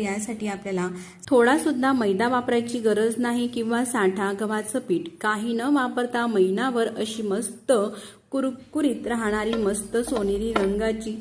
यासाठी आपल्याला थोडा सुद्धा मैदा वापरायची गरज नाही किंवा साठा गव्हाचं पीठ काही न वापरता महिनाभर अशी मस्त कुरकुरीत राहणारी मस्त सोनेरी रंगाची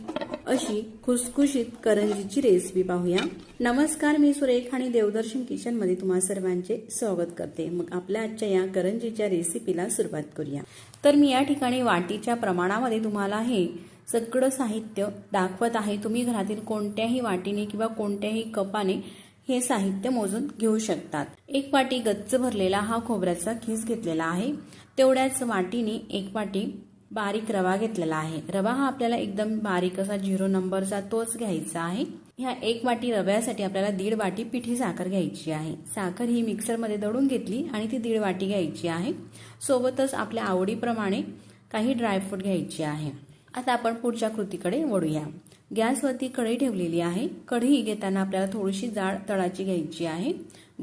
अशी खुसखुशीत करंजीची रेसिपी पाहूया. नमस्कार मी सुरेख आणि देवदर्शन किचनमध्ये तुम्हा सर्वांचे स्वागत करते. मग आपल्या आजच्या या करंजीच्या रेसिपीला सुरुवात करूया. तर मी या ठिकाणी वाटीच्या प्रमाणामध्ये तुम्हाला हे सगळं साहित्य दाखवत आहे. तुम्ही घरातील कोणत्याही वाटीने किंवा कोणत्याही कपाने हे साहित्य मोजून घेऊ शकतात. एक वाटी गच्च भरलेला हा खोबऱ्याचा खीस घेतलेला आहे. तेवढ्याच वाटीने एक वाटी बारीक रवा घेतलेला आहे. रवा हा आपल्याला एकदम बारीक असा झिरो नंबरचा तोच घ्यायचा आहे. ह्या एक वाटी रव्यासाठी आपल्याला दीड वाटी पिठी साखर घ्यायची आहे. साखर ही मिक्सरमध्ये दळून घेतली आणि ती दीड वाटी घ्यायची आहे. सोबतच आपल्या आवडीप्रमाणे काही ड्रायफ्रूट घ्यायची आहे. आता आपण पुढच्या कृतीकडे वळूया. गॅसवरती कढई ठेवलेली आहे. कढई घेताना आपल्याला थोडीशी जाड तळाची घ्यायची आहे.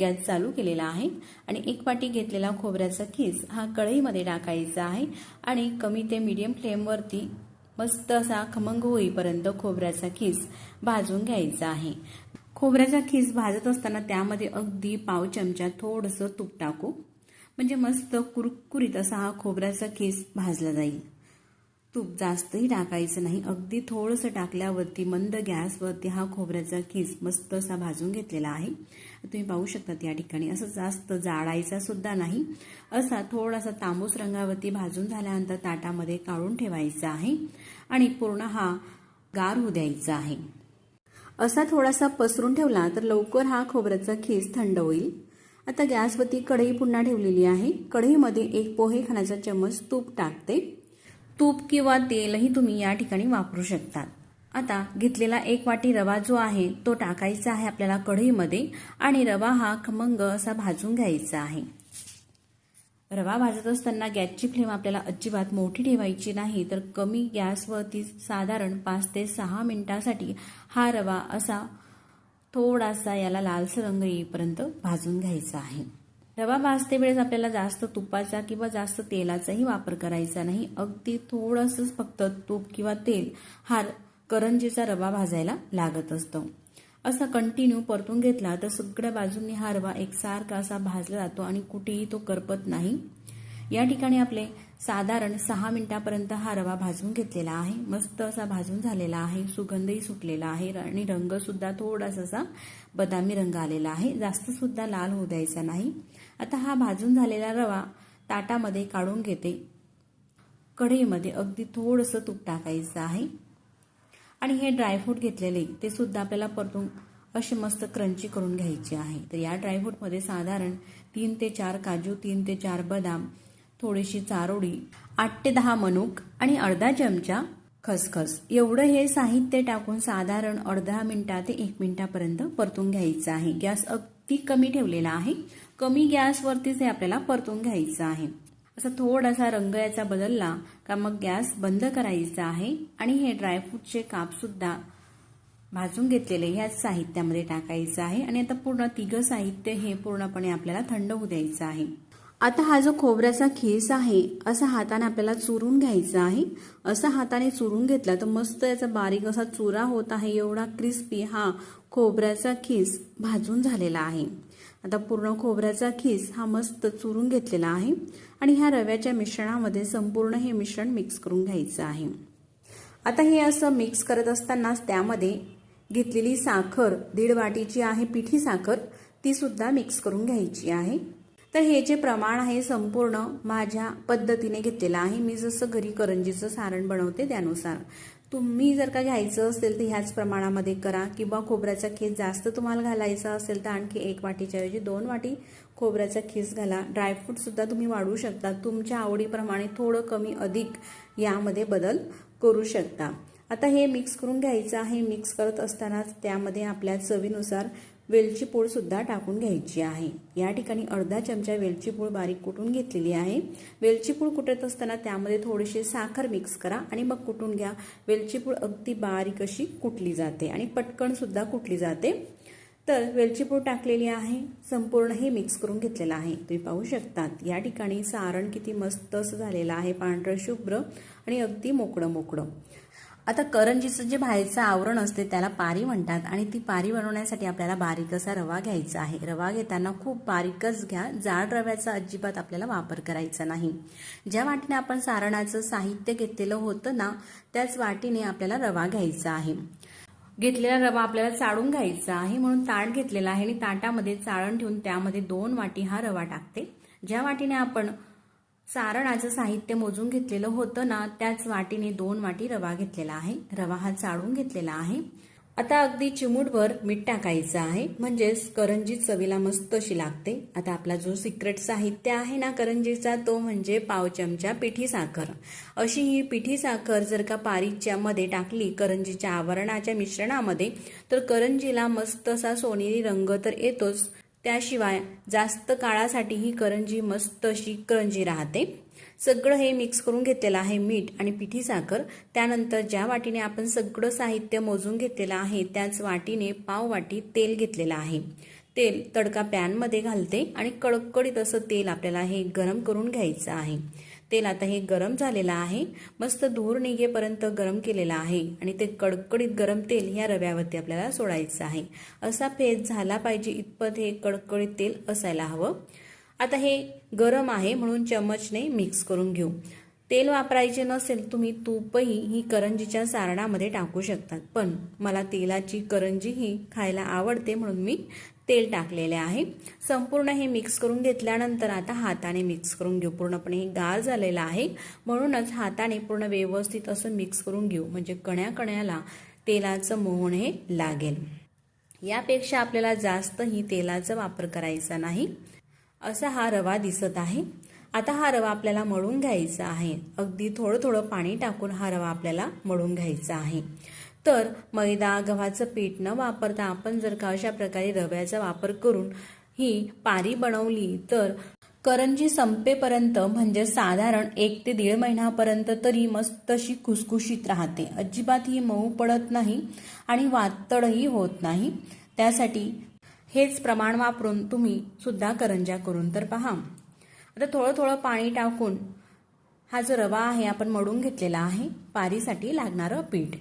गॅस चालू केलेला आहे आणि एक वाटी घेतलेला खोबऱ्याचा खीस हा कढईमध्ये टाकायचा आहे आणि कमी ते मीडियम फ्लेमवरती मस्त असा खमंग होईपर्यंत खोबऱ्याचा खीस भाजून घ्यायचा आहे. खोबऱ्याचा खीस भाजत असताना त्यामध्ये अगदी पाव चमचा थोडंसं तूप टाकू. म्हणजे मस्त कुरकुरीत असा हा खोबऱ्याचा खीस भाजला जाईल. तूप जास्तही टाकायचं नाही. अगदी थोडंसं टाकल्यावरती मंद गॅसवरती हा खोबऱ्याचा खीस मस्त असा भाजून घेतलेला आहे. तुम्ही पाहू शकतात या ठिकाणी. असं जास्त जाळायचा सुद्धा नाही. असा थोडासा तांबूस रंगावरती भाजून झाल्यानंतर ताटामध्ये काढून ठेवायचा आहे आणि पूर्ण हा गार होऊ द्यायचा आहे. असा थोडासा पसरून ठेवला तर लवकर हा खोबऱ्याचा खीस थंड होईल. आता गॅसवरती कढई पुन्हा ठेवलेली आहे. कढईमध्ये एक पोहे खाण्याचा चमच तूप टाकते. तूप किंवा तेलही तुम्ही या ठिकाणी वापरू शकतात. आता घेतलेला एक वाटी रवा जो आहे तो टाकायचा आहे आपल्याला कढईमध्ये आणि रवा हा खमंग असा भाजून घ्यायचा आहे. रवा भाजत असताना गॅसची फ्लेम आपल्याला अजिबात मोठी ठेवायची नाही तर कमी गॅसवरती साधारण पाच ते सहा मिनिटासाठी हा रवा असा थोडासा याला लालसर रंग येईपर्यंत भाजून घ्यायचा आहे. रवा भाजते वेळेस आपल्याला जास्त तुपाचा किंवा जास्त तेलाचाही वापर करायचा नाही. अगदी थोडंसंच फक्त तूप किंवा तेल हा करंजीचा रवा भाजायला लागत असतो. असा कंटिन्यू परतून घेतला तर सगळ्या बाजूंनी हा रवा एकसारखा असा भाजला जातो आणि कुठेही तो करपत नाही. या ठिकाणी आपले साधारण सहा मिनिटापर्यंत हा रवा भाजून घेतलेला आहे. मस्त असा भाजून झालेला आहे. सुगंधही सुटलेला आहे आणि रंग सुद्धा थोडासा असा बदामी रंग आलेला आहे. जास्त सुद्धा लाल होऊ द्यायचा नाही. आता हा भाजून झालेला रवा ताटामध्ये काढून घेते. कढईमध्ये अगदी थोडंसं तूप टाकायचं आहे. आणि हे ड्रायफ्रूट घेतलेले ते सुद्धा आपल्याला परतून असे मस्त क्रंची करून घ्यायचे आहे. तर या ड्रायफ्रूटमध्ये साधारण तीन ते चार काजू तीन ते चार बदाम थोडीशी चारोळी आठ ते दहा मनुक आणि अर्धा चमचा खसखस. एवढं हे साहित्य टाकून साधारण अर्धा मिनिटा ते एक मिनिटापर्यंत परतून घ्यायचं आहे. गॅस अगदी कमी ठेवलेला आहे. कमी गॅसवरतीच हे आपल्याला परतून घ्यायचं आहे. असा थोडासा रंग याचा बदलला का मग गॅस बंद करायचा आहे आणि हे ड्रायफ्रूटचे काप सुद्धा भाजून घेतलेले ह्याच साहित्यामध्ये टाकायचं आहे आणि आता पूर्ण तिघं साहित्य हे पूर्णपणे आपल्याला थंड होऊ द्यायचं आहे. आता हा जो खोबऱ्याचा खीस आहे असा हाताने आपल्याला चुरून घ्यायचा आहे. असा हाताने चुरून घेतला तर मस्त याचा बारीक असा चुरा होत आहे एवढा क्रिस्पी हा खोबऱ्याचा खीस भाजून झालेला आहे. आता पूर्ण खोबऱ्याचा खीस हा मस्त चुरून घेतलेला आहे आणि ह्या रव्याच्या मिश्रणामध्ये संपूर्ण हे मिश्रण मिक्स करून घ्यायचं आहे. आता हे असं मिक्स करत असतानाच त्यामध्ये घेतलेली साखर दीड वाटीची आहे पिठी साखर ती सुद्धा मिक्स करून घ्यायची आहे. तर हे जे प्रमाण आहे संपूर्ण माझ्या पद्धतीने घेतलेलं आहे. मी जसं घरी करंजीचं सारण बनवते त्यानुसार. तुम्ही जर का घ्यायचं असेल तर ह्याच प्रमाणामध्ये करा किंवा खोबऱ्याचा खीस जास्त तुम्हाला घालायचा असेल तर आणखी एक वाटीच्या ऐवजी दोन वाटी खोबऱ्याचा खीस घाला. ड्रायफ्रूटसुद्धा तुम्ही वाढवू शकता. तुमच्या आवडीप्रमाणे थोडं कमी अधिक यामध्ये बदल करू शकता. आता हे मिक्स करून घ्यायचं आहे. मिक्स करत असतानाच त्यामध्ये आपल्या चवीनुसार वेलची पूड सुद्धा टाकून घ्यायची आहे. या ठिकाणी अर्धा चमचा वेलची पूड बारीक कुटून घेतलेली आहे. वेलची पूड कुटत असताना त्यामध्ये थोडीशी साखर मिक्स करा आणि मग कुटून घ्या. वेलची पूड अगदी बारीक अशी कुटली जाते आणि पटकनसुद्धा कुटली जाते. तर वेलची पूड टाकलेली आहे. संपूर्ण हे मिक्स करून घेतलेलं आहे. तुम्ही पाहू शकतात. या ठिकाणी सारण किती मस्त असं झालेलं आहे. पांढरं शुभ्र आणि अगदी मोकळं मोकळं आता करंजीचं जे बाहेरचं आवरण असते त्याला पारी म्हणतात आणि ती पारी बनवण्यासाठी आपल्याला बारीक असा रवा घ्यायचा आहे. रवा घेताना खूप बारीकच घ्या. जाड रव्याचा अजिबात आपल्याला वापर करायचा नाही. ज्या वाटीने आपण सारणाचं साहित्य घेतलेलं होतं ना त्याच वाटीने आपल्याला रवा घ्यायचा आहे. घेतलेला रवा आपल्याला चाळून घ्यायचा आहे. म्हणून ताट घेतलेला आहे आणि ताटामध्ये चाळण ठेवून त्यामध्ये दोन वाटी हा रवा टाकते. ज्या वाटीने आपण सारणाचं साहित्य मोजून घेतलेलं होतं ना त्याच वाटीने दोन वाटी रवा घेतलेला आहे. रवा हा चाळून घेतलेला आहे. आता अगदी चिमूटभर मीठ टाकायचं आहे. म्हणजेच करंजी चवीला मस्त अशी लागते. आता आपला जो सिक्रेट साहित्य आहे ना करंजीचा तो म्हणजे पाव चमचा पिठी साखर. अशी ही पिठी साखर जर का पारीच्या मध्ये टाकली करंजीच्या आवरणाच्या मिश्रणामध्ये तर करंजीला मस्त असा सोनेरी रंग तर येतोच. त्याशिवाय जास्त काळासाठी ही करंजी मस्त अशी करंजी राहते. सगळं हे मिक्स करून घेतलेलं आहे मीठ आणि पिठी साखर. त्यानंतर ज्या वाटीने आपण सगळं साहित्य मोजून घेतलेलं आहे त्याच वाटीने पाव वाटी तेल घेतलेलं आहे. तेल तडका पॅनमध्ये घालते आणि कडकडीत असं तेल आपल्याला हे गरम करून घ्यायचं आहे. तेल आता हे गरम झालेलं आहे. मस्त धूर निघेपर्यंत गरम केलेलं आहे. आणि ते कडकडीत गरम तेल ह्या रव्यावरती आपल्याला सोडायचं आहे. असा फेस झाला पाहिजे इतपत हे कडकडीत तेल असायला हवं. आता हे गरम आहे म्हणून चमचने मिक्स करून घेऊ. तेल वापरायचे नसेल तुम्ही तूपही ही करंजीच्या सारणामध्ये टाकू शकतात. पण मला तेलाची करंजी ही खायला आवडते म्हणून मी तेल टाकलेले आहे. संपूर्ण हे मिक्स करून घेतल्यानंतर आता हाताने मिक्स करून घेऊ. पूर्णपणे हे गार झालेलं आहे. म्हणूनच हाताने पूर्ण व्यवस्थित असं मिक्स करून घेऊ. म्हणजे कण्या कण्याला तेलाचं मोहन हे लागेल. यापेक्षा आपल्याला जास्तही तेलाचा वापर करायचा नाही. असा हा रवा दिसत आहे. आता हा रवा आपल्याला मळून घ्यायचा आहे. अगदी थोडं थोडं पाणी टाकून हा रवा आपल्याला मळून घ्यायचा आहे. तर मैदा गव्हाचं पीठ न वापरता आपण जर का अशा प्रकारे रव्याचा वापर करून ही पारी बनवली तर करंजी संपेपर्यंत म्हणजे साधारण एक ते दीड महिन्यापर्यंत तरी मस्त अशी खुसखुशीत राहते. अजिबात ही मऊ पडत नाही आणि वातडही होत नाही. त्यासाठी हेच प्रमाण वापरून तुम्ही सुद्धा करंजा करून तर पहा. आता थोडं थोडं पाणी टाकून हा जो रवा आहे आपण मडून घेतलेला आहे पारीसाठी लागणारं पीठ.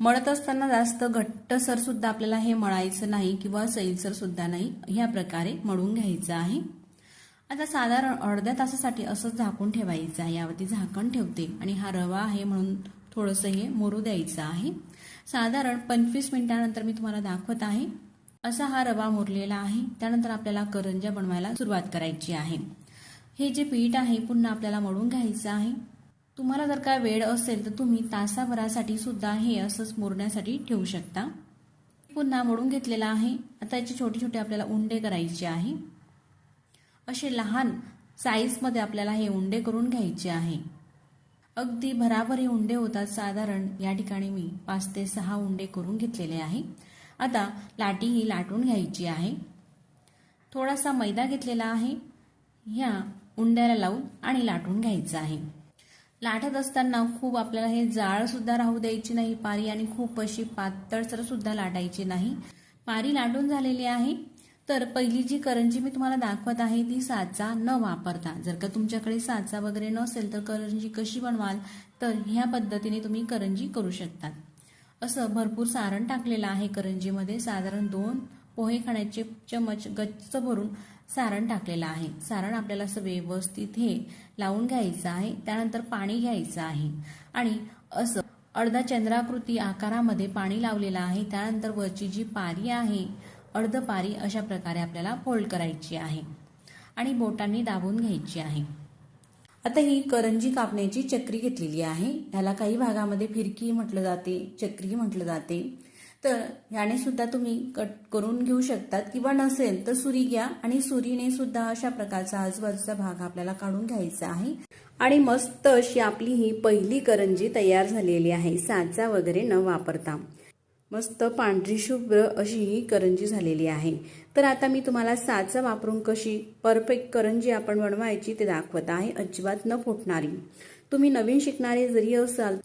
मळत असताना जास्त घट्टसर सुद्धा आपल्याला हे मळायचं नाही किंवा सैलसर सुद्धा नाही ह्या प्रकारे मळून घ्यायचं आहे. आता साधारण अर्ध्या तासासाठी असंच झाकून ठेवायचं आहे. यावरती झाकण ठेवते आणि हा रवा आहे म्हणून थोडंसं हे मोरू द्यायचं आहे. साधारण पंचवीस मिनिटानंतर मी तुम्हाला दाखवत आहे. असा हा रवा मुरलेला आहे. त्यानंतर आपल्याला करंजा बनवायला सुरुवात करायची आहे. हे जे पीठ आहे पुन्हा आपल्याला मळून घ्यायचं आहे. तुम्हाला जर काय वेळ असेल तर तुम्ही तासाभरासाठी सुद्धा हे असंच मोरण्यासाठी ठेवू शकता. पुन्हा मोडून घेतलेला आहे. आता याचे छोटे छोटे आपल्याला उंडे करायचे आहे. असे लहान साईजमध्ये आपल्याला हे उंडे करून घ्यायचे आहे. अगदी भराभर हे उंडे होतात. साधारण या ठिकाणी मी पाच ते सहा उंडे करून घेतलेले आहे. आता लाटी ही लाटून घ्यायची आहे. थोडासा मैदा घेतलेला आहे. ह्या उंड्याला लावून आणि लाटून घ्यायचं आहे. लाटत असताना खूप आपल्याला हे जाळ सुद्धा राहू द्यायची नाही पारी आणि खूप अशी पातळसर सुद्धा लाटायची नाही. पारी लाटून झालेली आहे. तर पहिली जी करंजी मी तुम्हाला दाखवत आहे ती साचा न वापरता. जर का तुमच्याकडे साचा वगैरे नसेल तर करंजी कशी बनवाल? तर ह्या पद्धतीने तुम्ही करंजी करू शकतात. असं भरपूर सारण टाकलेलं आहे करंजीमध्ये. साधारण दोन पोहे खाण्याचे चमच गच्च भरून सारण टाकलेलं आहे. सारण आपल्याला असं व्यवस्थित हे लावून घ्यायचं आहे. त्यानंतर पाणी घ्यायचं आहे. आणि असं अर्धा चंद्राकृती आकारामध्ये पाणी लावलेलं आहे. त्यानंतर वरची जी पारी आहे अर्ध पारी अशा प्रकारे आपल्याला फोल्ड करायची आहे. आणि बोटांनी दाबून घ्यायची आहे. आता ही करंजी कापण्याची चक्री घेतलेली आहे. ह्याला काही भागामध्ये फिरकी म्हटलं जाते चक्री म्हटलं जाते. तर ह्याने सुद्धा तुम्ही कट करून घेऊ शकतात. किंवा नसेल तर सुरी घ्या. आणि सुरीने सुद्धा अशा प्रकारचा आजूबाजूचा भाग आपल्याला काढून घ्यायचा आहे. आणि मस्त अशी आपली ही पहिली करंजी तयार झालेली आहे. साचा वगैरे न वापरता. मस्त पांढरी शुभ्र अशी ही करंजी झालेली आहे. तर आता मी तुम्हाला साचा वापरून कशी परफेक्ट करंजी आपण बनवायची ते दाखवत आहे. अजिबात न फुटणारी. तुम्ही नवीन शिकणारे जरी असाल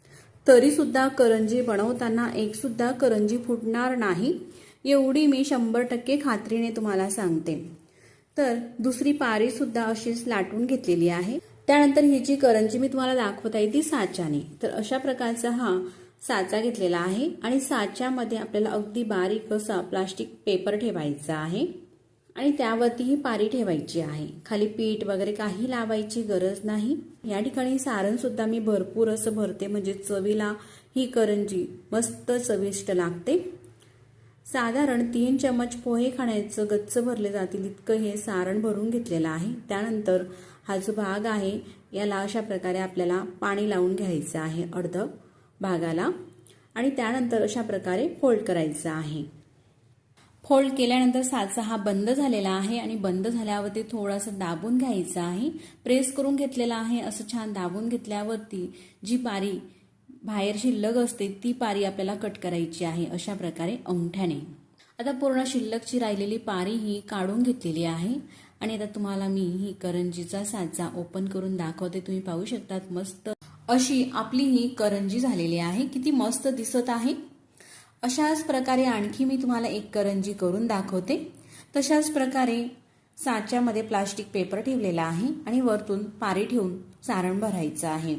तरीसुद्धा करंजी बनवताना एकसुद्धा करंजी फुटणार नाही एवढी मी शंभर टक्के खात्रीने तुम्हाला सांगते. तर दुसरी पारीसुद्धा अशीच लाटून घेतलेली आहे. त्यानंतर ही जी करंजी मी तुम्हाला दाखवत आहे ती साच्याने. तर अशा प्रकारचा हा साचा घेतलेला आहे आणि साच्यामध्ये आपल्याला अगदी बारीक असा प्लास्टिक पेपर ठेवायचा आहे. आणि त्यावरती ही पारी ठेवायची आहे. खाली पीठ वगैरे काही लावायची गरज नाही. या ठिकाणी सारण सुद्धा मी भरपूर असं भरते. म्हणजे चवीला ही करंजी मस्त चविष्ट लागते. साधारण तीन चमच पोहे खाण्याचं गच्च भरले जातील इतकं हे सारण भरून घेतलेलं आहे. त्यानंतर हा जो भाग आहे याला अशा प्रकारे आपल्याला पाणी लावून घ्यायचं आहे अर्ध भागाला. आणि त्यानंतर अशा प्रकारे फोल्ड करायचं आहे. फोल्ड केल्यानंतर साचा हा बंद झालेला आहे आणि बंद झाल्यावरती थोडंसं दाबून घ्यायचं आहे. प्रेस करून घेतलेला आहे असं छान दाबून घेतल्यावरती जी पारी बाहेर शिल्लक असते ती पारी आपल्याला कट करायची आहे अशा प्रकारे अंगठ्याने. आता पूर्ण शिल्लकची राहिलेली पारी ही काढून घेतलेली आहे. आणि आता तुम्हाला मी ही करंजीचा साचा ओपन करून दाखवते. तुम्ही पाहू शकतात मस्त अशी आपली ही करंजी झालेली आहे. किती मस्त दिसत आहे. अशाच प्रकारे आणखी मी तुम्हाला एक करंजी करून दाखवते. तशाच प्रकारे साच्यामध्ये प्लास्टिक पेपर ठेवलेला आहे आणि वरतून पारी ठेवून सारण भरायचं आहे.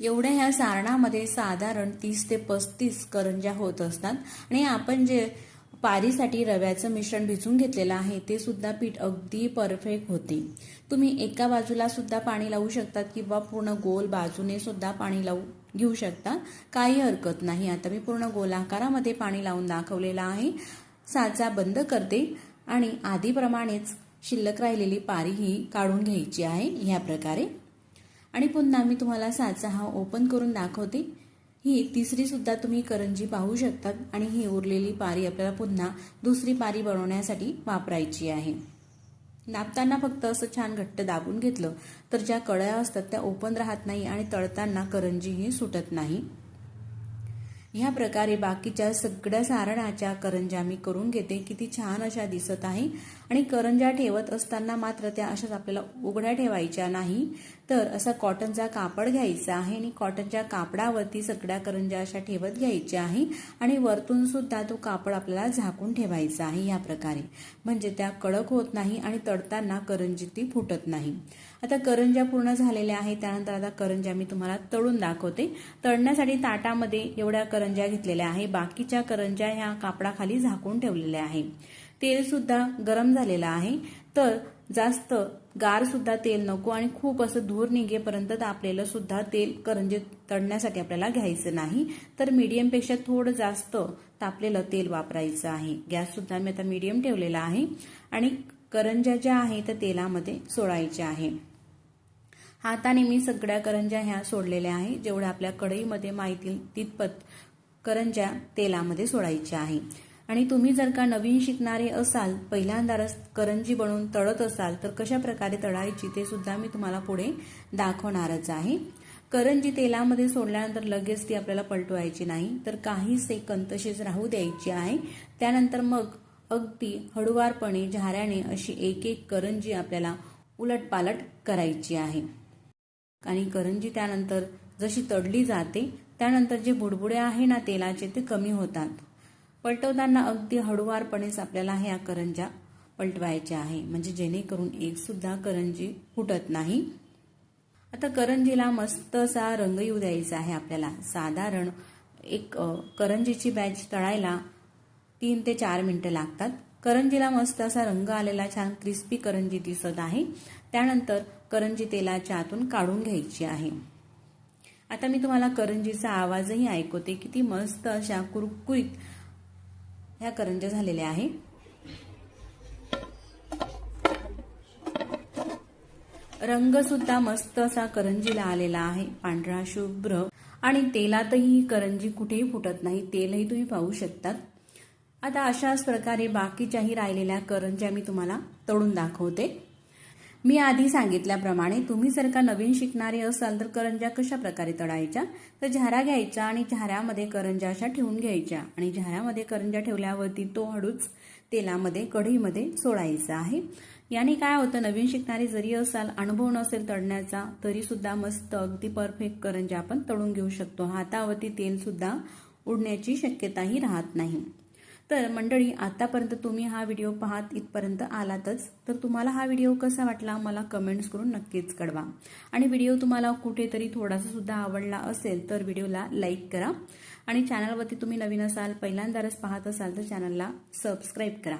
एवढ्या ह्या सारणामध्ये साधारण तीस ते पस्तीस करंज्या होत असतात आणि आपण जे पारीसाठी रव्याचं मिश्रण भिजून घेतलेलं आहे ते सुद्धा पीठ अगदी परफेक्ट होते. तुम्ही एका बाजूला सुद्धा पाणी लावू शकतात किंवा पूर्ण गोल बाजूने सुद्धा पाणी लावू घेऊ शकता. काही हरकत नाही. आता मी पूर्ण गोलाकारामध्ये पाणी लावून दाखवलेलं आहे. साचा बंद करते आणि आधीप्रमाणेच शिल्लक राहिलेली पारी ही काढून घ्यायची आहे. ह्या प्रकारे. आणि पुन्हा मी तुम्हाला साचा हा ओपन करून दाखवते. ही तिसरी सुद्धा तुम्ही करंजी पाहू शकतात आणि ही उरलेली पारी आपल्याला पुन्हा दुसरी पारी बनवण्यासाठी वापरायची आहे. दाबताना फक्त असं छान घट्ट दाबून घेतलं तर ज्या कळ्या असतात त्या ओपन राहत नाही आणि तळताना करंजीही सुटत नाही. ह्या प्रकारे बाकीच्या सगळ्या सारणाच्या करंज्या मी करून घेते. किती छान अशा दिसत आहे. आणि करंज्या ठेवत असताना मात्र त्या अशाच आपल्याला उघड्या ठेवायच्या नाही. तर असा कॉटनचा कापड घ्यायचा आहे आणि कॉटनच्या कापडावरती सगळ्या करंज्या अशा ठेवत घ्यायच्या आहे. आणि वरतून सुद्धा तो कापड आपल्याला झाकून ठेवायचा आहे या प्रकारे. म्हणजे त्या कडक होत नाही आणि तळताना करंजी ती फुटत नाही. आता करंज्या पूर्ण झालेल्या आहेत. त्यानंतर आता करंज्या मी तुम्हाला तळून दाखवते. तळण्यासाठी ताटामध्ये एवढ्या करंज्या घेतलेल्या आहे. बाकीच्या करंज्या ह्या कापडाखाली झाकून ठेवलेल्या आहे. तेल सुद्धा गरम झालेलं आहे. तर जास्त गार सुद्धा तेल नको आणि खूप असं धूर निघेपर्यंत तापलेलं सुद्धा तेल करंजे तळण्यासाठी आपल्याला घ्यायचं नाही. तर मीडियमपेक्षा थोडं जास्त तापलेलं तेल वापरायचं आहे. गॅससुद्धा मी आता मीडियम ठेवलेला आहे. आणि करंज्या ज्या आहे त्या तेलामध्ये सोडायच्या आहे. हाताने मी सगळ्या करंज्या ह्या सोडलेल्या आहे. जेवढ्या आपल्या कढईमध्ये माहिती तितपत करंज्या तेलामध्ये सोडायच्या आहे. आणि तुम्ही जर का नवीन शिकणारे असाल पहिल्यांदाच करंजी बनवून तळत असाल तर कशा प्रकारे तळायची ते सुद्धा मी तुम्हाला पुढे दाखवणारच आहे. करंजी तेलामध्ये सोडल्यानंतर लगेच ती आपल्याला पलटवायची नाही तर काही सेकंद तशीच राहू द्यायची आहे. त्यानंतर मग अगदी हळुवारपणे झाऱ्याने अशी एक एक करंजी आपल्याला उलटपालट करायची आहे. आणि करंजी त्यानंतर जशी तडली जाते त्यानंतर जे बुडबुडे आहे ना तेलाचे ते कमी होतात. पलटवताना अगदी हळुवारपणेच आपल्याला ह्या करंज्या पलटवायच्या आहे. म्हणजे जेणेकरून एक सुद्धा करंजी फुटत नाही. आता करंजीला मस्त असा रंग येऊ द्यायचा आहे आपल्याला. साधारण एक करंजीची बॅच तळायला तीन ते चार मिनटं लागतात. करंजीला मस्त असा रंग आलेला छान क्रिस्पी करंजी दिसत आहे. त्यानंतर करंजी तेलाच्या आतून काढून घ्यायची आहे. आता मी तुम्हाला करंजीचा आवाजही ऐकवते किती मस्त अशा कुरकुरीत ह्या करंज्या झालेल्या आहे. रंग सुद्धा मस्त असा करंजीला आलेला आहे पांढरा शुभ्र. आणि तेलातही करंजी कुठेही फुटत नाही तेलही तुम्ही पाहू शकतात. आता अशाच प्रकारे बाकीच्याही राहिलेल्या करंज्या मी तुम्हाला तळून दाखवते. मी आधी सांगितल्याप्रमाणे तुम्ही जर का नवीन शिकणारे असाल तर करंज्या कशा प्रकारे तळायच्या? तर झारा घ्यायच्या आणि झाऱ्यामध्ये करंज्या अशा ठेवून घ्यायच्या. आणि झाऱ्यामध्ये करंज्या ठेवल्यावरती तो हळूच तेलामध्ये कढईमध्ये सोडायचा आहे. याने काय होतं नवीन शिकणारे जरी असाल अनुभव नसेल तळण्याचा तरीसुद्धा मस्त अगदी परफेक्ट करंज्या आपण तळून घेऊ शकतो. हातावरती तेलसुद्धा उडण्याची शक्यताही राहत नाही. तर मंडळी आतापर्यंत तुम्ही हा व्हिडिओ पाहत इथपर्यंत आलातच. तर तुम्हाला हा व्हिडिओ कसा वाटला मला कमेंट्स करून नक्कीच कळवा. आणि व्हिडिओ तुम्हाला कुठेतरी थोडासा सुद्धा आवडला असेल तर व्हिडिओला लाईक करा. आणि चॅनलवरती तुम्ही नवीन असाल पहिल्यांदाच पाहत असाल तर चॅनलला सबस्क्राईब करा.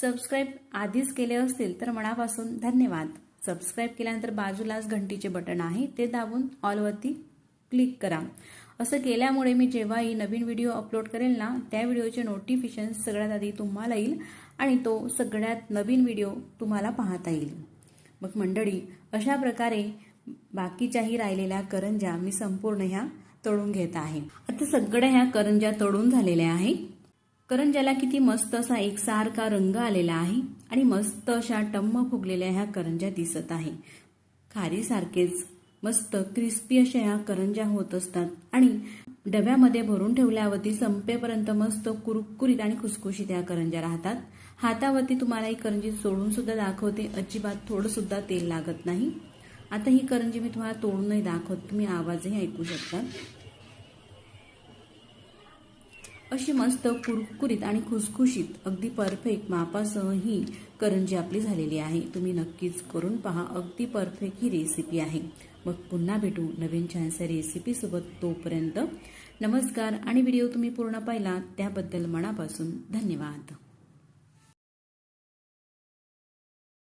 सबस्क्राईब आधीच केले असतील तर मनापासून धन्यवाद. सबस्क्राईब केल्यानंतर बाजूलाच घंटीचे बटन आहे ते दाबून ऑलवरती क्लिक करा. असं केल्यामुळे मी जेव्हाही नवीन व्हिडिओ अपलोड करेल ना त्या व्हिडिओचे नोटिफिकेशन सगळ्यात आधी तुम्हाला येईल आणि तो सगळ्यात नवीन व्हिडिओ तुम्हाला पाहता येईल. मग मंडळी अशा प्रकारे बाकीच्याही राहिलेल्या करंजा मी संपूर्ण ह्या तळून घेत आहे. आता सगळ्या ह्या करंजा तळून झालेल्या आहे करंजाला किती मस्त असा एकसारखा रंग आलेला आहे आणि मस्त अशा टम्म फुगलेल्या ह्या करंजा दिसत आहे. खारीसारखेच मस्त क्रिस्पी अशा ह्या करंज्या होत असतात. आणि डब्यामध्ये भरून ठेवल्यावरती संपेपर्यंत मस्त कुरकुरीत आणि खुसखुशीत या करंज्या राहतात. हातावरती तुम्हाला ही करंजी सोडून सुद्धा दाखवते. अजिबात थोडं सुद्धा तेल लागत नाही. आता ही करंजी मी तुम्हाला तोडूनही दाखवत. तुम्ही आवाजही ऐकू शकता. अशी मस्त कुरकुरीत आणि खुसखुशीत अगदी परफेक्ट मापासह ही करंजी आपली झालेली आहे. तुम्ही नक्कीच करून पहा. अगदी परफेक्ट ही रेसिपी आहे. मग पुन्हा भेटू नवीन छानशा रेसिपीसोबत तोपर्यंत नमस्कार आणि व्हिडिओ तुम्ही पूर्ण पाहिला त्याबद्दल मनापासून धन्यवाद.